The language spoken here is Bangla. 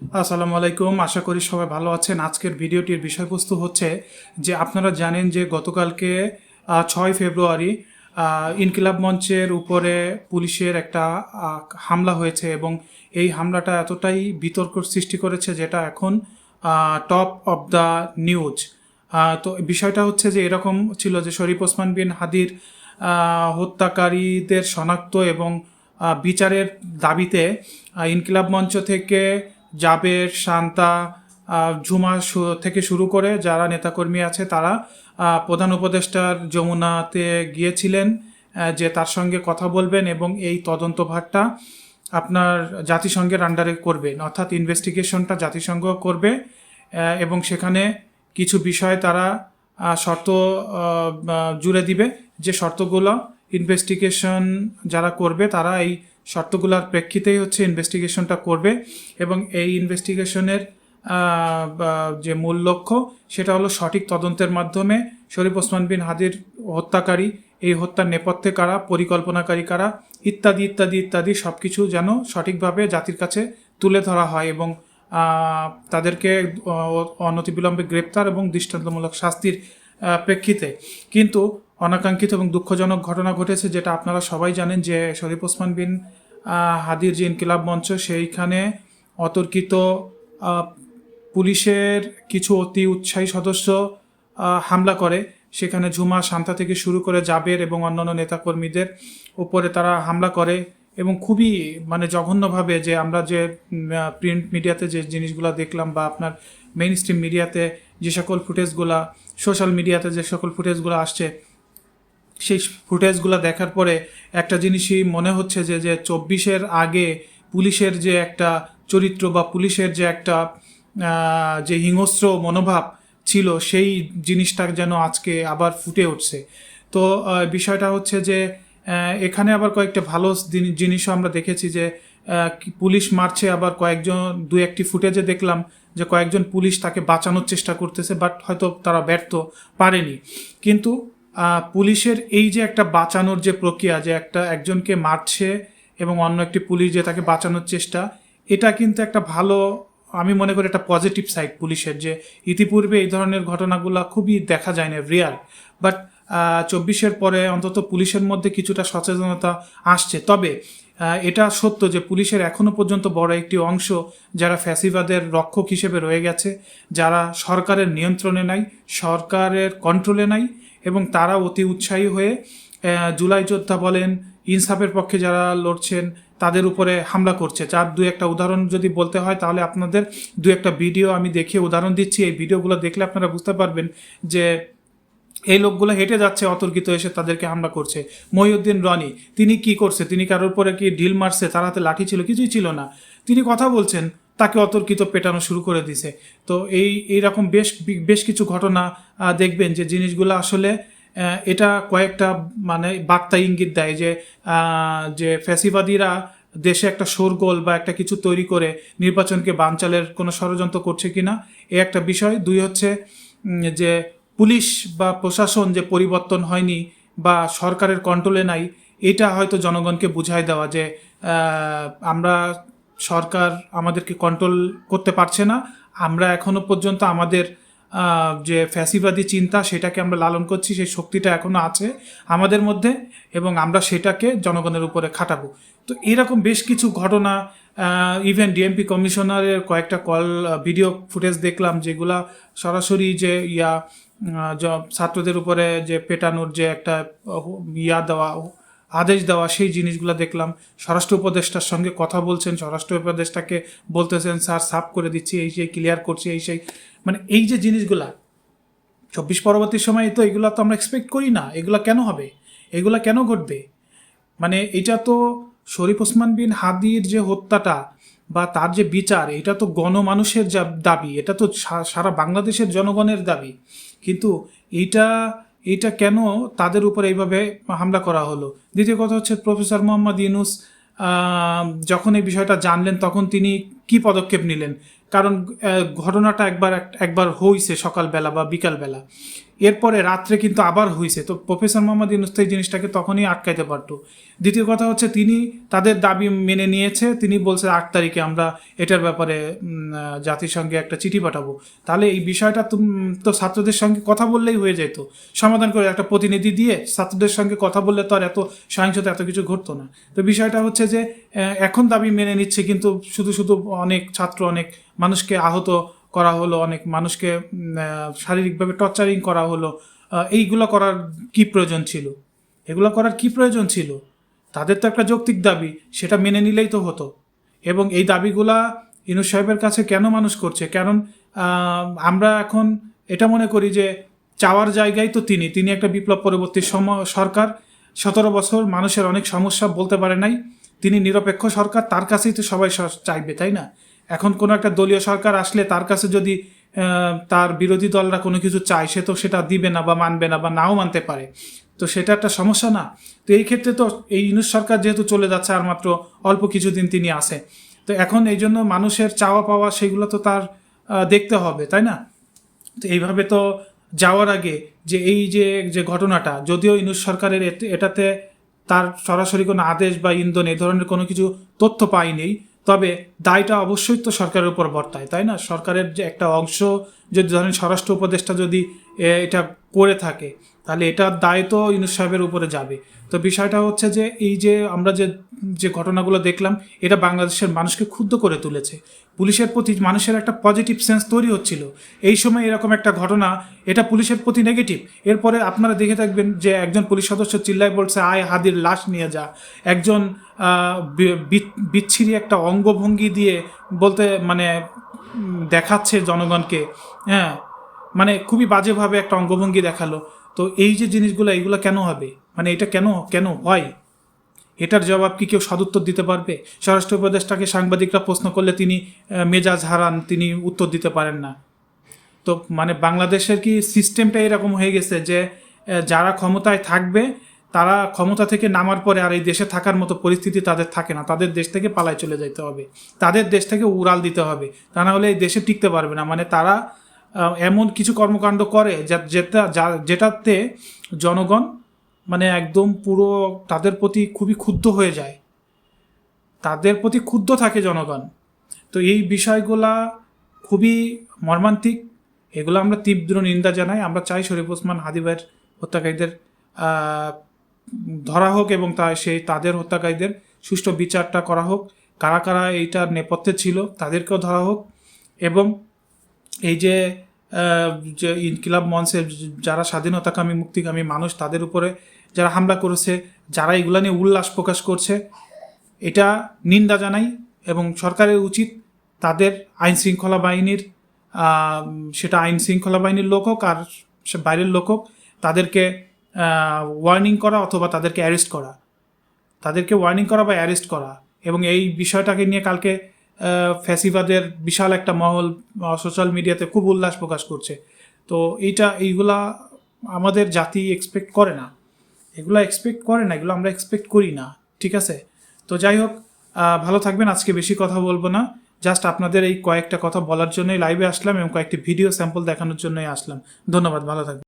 আসসালামু আলাইকুম, আশা করি সবাই ভালো আছেন। আজকের ভিডিওটির বিষয়বস্তু হচ্ছে যে আপনারা জানেন যে গতকালকে ছয় ফেব্রুয়ারি ইনকিলাব মঞ্চের উপরে পুলিশের একটা হামলা হয়েছে এবং এই হামলাটা এতটাই বিতর্ক সৃষ্টি করেছে যেটা এখন টপ অফ দ্য নিউজ তো বিষয়টা হচ্ছে যে এরকম ছিল যে শরীফ ওসমান বিন হাদির হত্যাকারীদের শনাক্ত এবং বিচারের দাবিতে ইনকিলাব মঞ্চ থেকে জাবের, শান্তা ঝুমা থেকে শুরু করে যারা নেতাকর্মী আছে তারা প্রধান উপদেষ্টার যমুনাতে গিয়েছিলেন যে তার সঙ্গে কথা বলবেন এবং এই তদন্তভারটা আপনার জাতিসংঘের আন্ডারে করবেন অর্থাৎ ইনভেস্টিগেশনটা জাতিসংঘ করবে এবং সেখানে কিছু বিষয় তারা শর্ত জুড়ে দিবে। যে শর্তগুলো ইনভেস্টিগেশন যারা করবে তারা এই শর্তগুলোর প্রেক্ষিতেই হচ্ছে ইনভেস্টিগেশনটা করবে এবং এই ইনভেস্টিগেশনের যে মূল লক্ষ্য সেটা হলো সঠিক তদন্তের মাধ্যমে শরীফ ওসমান বিন হাদির হত্যাকারী, এই হত্যার নেপথ্যে কারা, পরিকল্পনাকারী কারা, ইত্যাদি ইত্যাদি ইত্যাদি সব কিছু যেন সঠিকভাবে জাতির কাছে তুলে ধরা হয় এবং তাদেরকে অনতিবিলম্বে গ্রেপ্তার এবং দৃষ্টান্তমূলক শাস্তির প্রেক্ষিতে। কিন্তু অনাকাঙ্ক্ষিত এবং দুঃখজনক ঘটনা ঘটেছে যেটা আপনারা সবাই জানেন যে শরীফ ওসমান বিন হাদির যে ইনকিলাব মঞ্চ, সেইখানে অতর্কিত পুলিশের কিছু অতি উৎসাহী সদস্য হামলা করে। সেখানে ঝুমা শান্তা থেকে শুরু করে জাবের এবং অন্যান্য নেতাকর্মীদের উপরে তারা হামলা করে এবং খুবই মানে জঘন্যভাবে যে আমরা যে প্রিন্ট মিডিয়াতে যে জিনিসগুলো দেখলাম বা আপনার মেইন স্ট্রিম মিডিয়াতে যে সকল ফুটেজগুলা সোশ্যাল মিডিয়াতে যে সকল ফুটেজগুলো আসছে সেই ফুটেজগুলো দেখার পরে একটা জিনিসই মনে হচ্ছে যে যে চব্বিশের আগে পুলিশের যে একটা চরিত্র বা পুলিশের যে একটা যে হিংস্র মনোভাব ছিল, সেই জিনিসটা যেন আজকে আবার ফুটে উঠছে। তো বিষয়টা হচ্ছে যে এখানে আবার কয়েকটা ভালো জিনিসও আমরা দেখেছি যে পুলিশ মারছে, আবার কয়েকজন দু একটি ফুটেজে দেখলাম যে কয়েকজন পুলিশ তাকে বাঁচানোর চেষ্টা করতেছে, বাট হয়তো তারা ব্যর্থ পারেনি। কিন্তু পুলিশের এই যে একটা বাঁচানোর যে প্রক্রিয়া, যে একটা একজনকে মারছে এবং অন্য একটি পুলিশ যে তাকে বাঁচানোর চেষ্টা, এটা কিন্তু একটা ভালো, আমি মনে করি একটা পজিটিভ সাইড পুলিশের যে ইতিপূর্বে এই ধরনের ঘটনাগুলো খুবই দেখা যায় না রিয়ার বাট চব্বিশের পরে অন্তত পুলিশের মধ্যে কিছুটা সচেতনতা আসছে। তবে এটা সত্য যে পুলিশের এখনও পর্যন্ত বড় একটি অংশ যারা ফ্যাসিবাদের রক্ষক হিসেবে রয়ে গেছে, যারা সরকারের নিয়ন্ত্রণে নাই, সরকারের কন্ট্রোলে নাই এবং তারা অতি উৎসাহী হয়ে জুলাই যোদ্ধা বলেন, ইনসাফের পক্ষে যারা লড়ছেন তাদের উপরে হামলা করছে। যার দু একটা উদাহরণ যদি বলতে হয় তাহলে আপনাদের দু একটা ভিডিও আমি দেখিয়ে উদাহরণ দিচ্ছি। এই ভিডিওগুলো দেখলে আপনারা বুঝতে পারবেন যে এই লোকগুলো হেঁটে যাচ্ছে, অতর্কিত এসে তাদেরকে হামলা করছে। মহিউদ্দিন রনি, তিনি কি করছে? তিনি কারোর উপরে কি ঢিল মারছে? তার হাতে লাঠি ছিল, কিছুই ছিল না। তিনি কথা বলছেন তাকে অতর্কিত পেটানো শুরু করে দিছে। তো এই এইরকম বেশ বেশ কিছু ঘটনা দেখবেন যে জিনিসগুলো আসলে এটা কয়েকটা মানে বার্তা ইঙ্গিত দেয় যে যে ফ্যাসিবাদীরা দেশে একটা শোরগোল বা একটা কিছু তৈরি করে নির্বাচনকে বানচালের কোনো ষড়যন্ত্র করছে কি না এ একটা বিষয়। দুই হচ্ছে যে পুলিশ বা প্রশাসন যে পরিবর্তন হয়নি বা সরকারের কন্ট্রোলে নাই, এটা হয়তো জনগণকে বুঝাই দেওয়া যে আমরা সরকার আমাদেরকে কন্ট্রোল করতে পারছে না। আমরা এখনও পর্যন্ত আমাদের যে ফ্যাসিবাদী চিন্তা সেটাকে আমরা লালন করছি, সেই শক্তিটা এখনও আছে আমাদের মধ্যে এবং আমরা সেটাকে জনগণের উপরে খাটাবো। তো এরকম বেশ কিছু ঘটনা ইভেন ডিএমপি কমিশনারের কয়েকটা কল ভিডিও ফুটেজ দেখলাম যেগুলা সরাসরি যে ইয়া ছাত্রদের উপরে যে পেটানোর যে একটা ইয়া দেওয়া আদেশ দেওয়া, সেই জিনিসগুলো দেখলাম। স্বরাষ্ট্র উপদেষ্টার সঙ্গে কথা বলছেন, স্বরাষ্ট্র উপদেষ্টাকে বলতেছেন, স্যার, সাফ করে দিচ্ছি, এই সেই ক্লিয়ার করছি, এই সেই মানে এই যে জিনিসগুলা, চব্বিশ পরবর্তী সময়ে তো এগুলো তো আমরা এক্সপেক্ট করি না। এগুলো কেন হবে? এগুলা কেন ঘটবে? মানে এটা তো শরীফ ওসমান বিন হাদির যে হত্যাটা বা তার যে বিচার, এটা তো গণমানুষের যা দাবি, এটা তো সারা বাংলাদেশের জনগণের দাবি। কিন্তু এইটা এইটা কেন তাদের উপর এইভাবে হামলা করা হলো? দ্বিতীয় কথা হচ্ছে প্রফেসর মোহাম্মদ ইউনুস যখন এই বিষয়টা জানলেন, তখন তিনি কি পদক্ষেপ নিলেন? কারণ ঘটনাটা একবার এক- একবার হইছে সকালবেলা বা বিকালবেলা। এরপরে রাত্রে কিন্তু আবার হয়েছে তো প্রফেসর মোহাম্মদ ইউনুস এই জিনিসটাকে তখনই আটকাইতে পারতো। দ্বিতীয় কথা হচ্ছে, তিনি তাদের দাবি মেনে নিয়েছে। তিনি বলছে, আট তারিখে আমরা এটার ব্যাপারে জাতিসংঘে একটা চিঠি পাঠাবো। তাহলে এই বিষয়টা তো ছাত্রদের সঙ্গে কথা বললেই হয়ে যেত। সমাধান করে একটা প্রতিনিধি দিয়ে ছাত্রদের সঙ্গে কথা বললে তো আর এত সহিংসতা, এত কিছু ঘটতো না। তো বিষয়টা হচ্ছে যে এখন দাবি মেনে নিচ্ছে, কিন্তু শুধু শুধু অনেক ছাত্র, অনেক মানুষকে আহত করা হলো, অনেক মানুষকে শারীরিকভাবে টর্চারিং করা হলো। এইগুলো করার কি প্রয়োজন ছিল? এগুলো করার কি প্রয়োজন ছিল? তাদের তো একটা যৌক্তিক দাবি, সেটা মেনে নিলেই তো হতো। এবং এই দাবিগুলা ইনু সাহেবের কাছে কেন মানুষ করছে? কারণ আমরা এখন এটা মনে করি যে চাওয়ার জায়গায় তো তিনি তিনি একটা বিপ্লব পরবর্তী সম- সরকার সতেরো বছর মানুষের অনেক সমস্যা বলতে পারে নাই। তিনি নিরপেক্ষ সরকার, তার কাছেই তো সবাই চাইবে, তাই না? এখন কোনো একটা দলীয় সরকার আসলে তার কাছে যদি তার বিরোধী দলরা কোনো কিছু চায়, সে তো সেটা দিবে না বা মানবে না বা নাও মানতে পারে। তো সেটা একটা সমস্যা না। তো এই ক্ষেত্রে তো এই ইউনুস সরকার যেহেতু চলে যাচ্ছে আর মাত্র অল্প কিছুদিন তিনি আসে তো এখন এই জন্য মানুষের চাওয়া পাওয়া সেগুলো তো তার দেখতে হবে, তাই না? তো এইভাবে তো যাওয়ার আগে যে এই যে যে ঘটনাটা, যদিও ইনুস সরকারের এটাতে তার সরাসরি কোনো আদেশ বা ইন্ধন এই ধরনের কোনো কিছু তথ্য পাইনি তবে দায়টা অবশ্যই তো সরকারের উপর বর্তায়, তাই না? সরকারের যে একটা অংশ, যদি ধরেন স্বরাষ্ট্র উপদেষ্টা যদি এটা করে থাকে তাহলে এটার দায় তো ইউনুস সাহেবের উপরে যাবে। তো বিষয়টা হচ্ছে যে, এই যে আমরা যে যে ঘটনাগুলো দেখলাম, এটা বাংলাদেশের মানুষকে ক্ষুব্ধ করে তুলেছে। পুলিশের প্রতি মানুষের একটা পজিটিভ সেন্স তৈরি হচ্ছিল। এই সময় এরকম একটা ঘটনা, এটা পুলিশের প্রতি নেগেটিভ এরপরে আপনারা দেখে থাকবেন যে, একজন পুলিশ সদস্য চিল্লায় বলছে, আয় হাদির লাশ নিয়ে যা। একজন বিচ্ছিরি একটা অঙ্গভঙ্গি দিয়ে বলতে মানে দেখাচ্ছে জনগণকে। হ্যাঁ মানে খুবই বাজেভাবে একটা অঙ্গভঙ্গি দেখাল। তো এই যে জিনিসগুলো এইগুলো কেন হবে? মানে এটা কেন কেন হয় এটার জবাব কি কেউ সদুত্তর দিতে পারবে? স্বরাষ্ট্র উপদেষ্টাকে সাংবাদিকরা প্রশ্ন করলে তিনি মেজাজ হারান, তিনি উত্তর দিতে পারেন না। তো মানে বাংলাদেশের কি সিস্টেমটা এরকম হয়ে গেছে যে যারা ক্ষমতায় থাকবে, তারা ক্ষমতা থেকে নামার পরে আর এই দেশে থাকার মতো পরিস্থিতি তাদের থাকে না। তাদের দেশ থেকে পালায় চলে যেতে হবে। তাদের দেশ থেকে উড়াল দিতে হবে। তা না হলে এই দেশে টিকতে পারবে না। মানে তারা এমন কিছু কর্মকাণ্ড করে যা- যেটা, যা- যেটাতে জনগণ মানে একদম পুরো তাদের প্রতি খুবই ক্ষুব্ধ হয়ে যায়। তাদের প্রতি ক্ষুব্ধ থাকে জনগণ। তো এই বিষয়গুলা খুবই মর্মান্তিক। এগুলো আমরা তীব্র নিন্দা জানাই। আমরা চাই শরীফ ওসমান হাদিবের হত্যাকারীদের ধরা হোক এবং তা সেই তাদের হত্যাকারীদের সুষ্ঠু বিচারটা করা হোক। কারা কারা এইটার নেপথ্যে ছিল তাদেরকেও ধরা হোক এবং এই যে যে ইনকিলাব মঞ্চের যারা স্বাধীনতাকামী, মুক্তিকামী মানুষ, তাদের উপরে যারা হামলা করেছে, যারা এগুলা নিয়ে উল্লাস প্রকাশ করছে, এটা নিন্দা জানাই এবং সরকারের উচিত তাদের আইন শৃঙ্খলা বাহিনীর সেটা আইন শৃঙ্খলা বাহিনীর লোক হোক আর বাইরের লোক হোক, তাদেরকে ওয়ার্নিং করা অথবা তাদেরকে অ্যারেস্ট করা। তাদেরকে ওয়ার্নিং করা বা অ্যারেস্ট করা। এবং এই বিষয়টাকে নিয়ে কালকে ফ্যাসিবাদের বিশাল একটা মহল সোশ্যাল মিডিয়াতে খুব উল্লাস প্রকাশ করছে। তো এইটা, এইগুলা আমাদের জাতি এক্সপেক্ট করে না। এগুলো এক্সপেক্ট করে না, এগুলো আমরা এক্সপেক্ট করি না, ঠিক আছে? তো যাই হোক ভালো থাকবেন, আজকে বেশি কথা বলব না। জাস্ট আপনাদের এই কয়েকটা কথা বলার জন্যই লাইভে আসলাম এবং কয়েকটি ভিডিও স্যাম্পল দেখানোর জন্যই আসলাম। ধন্যবাদ, ভালো থাকবেন।